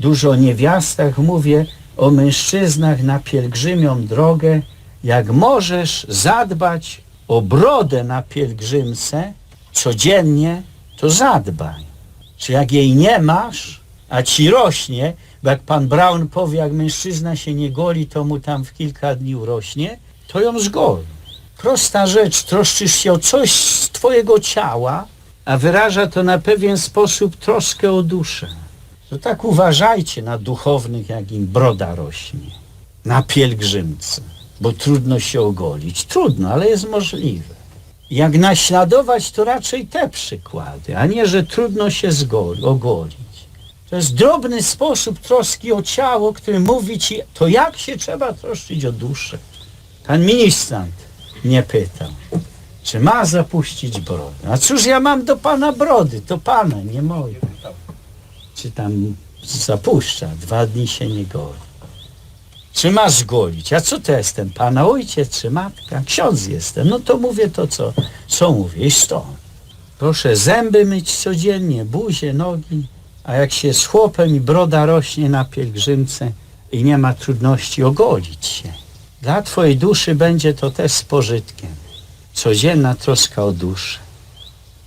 dużo o niewiastach mówię, o mężczyznach na pielgrzymią drogę. Jak możesz zadbać o brodę na pielgrzymce codziennie, to zadbaj. Czy jak jej nie masz, a ci rośnie, bo jak pan Brown powie, jak mężczyzna się nie goli, to mu tam w kilka dni urośnie, to ją zgol. Prosta rzecz, troszczysz się o coś z twojego ciała, a wyraża to na pewien sposób troskę o duszę. To tak uważajcie na duchownych, jak im broda rośnie. Na pielgrzymce, bo trudno się ogolić. Trudno, ale jest możliwe. Jak naśladować, to raczej te przykłady, a nie, że trudno się zgoli, ogolić. To jest drobny sposób troski o ciało, który mówi ci, to jak się trzeba troszczyć o duszę. Pan ministrant mnie pytał, czy ma zapuścić brodę. A cóż ja mam do pana brody? To pana, nie moje. Czy tam zapuszcza, dwa dni się nie goli. Czy ma zgolić? A co to jestem? Pana ojciec czy matka? Ksiądz jestem. No to mówię to, co, co mówię i stąd. Proszę zęby myć codziennie, buzię, nogi. A jak się z chłopem i broda rośnie na pielgrzymce i nie ma trudności ogolić się. Dla twojej duszy będzie to też z pożytkiem. Codzienna troska o duszę.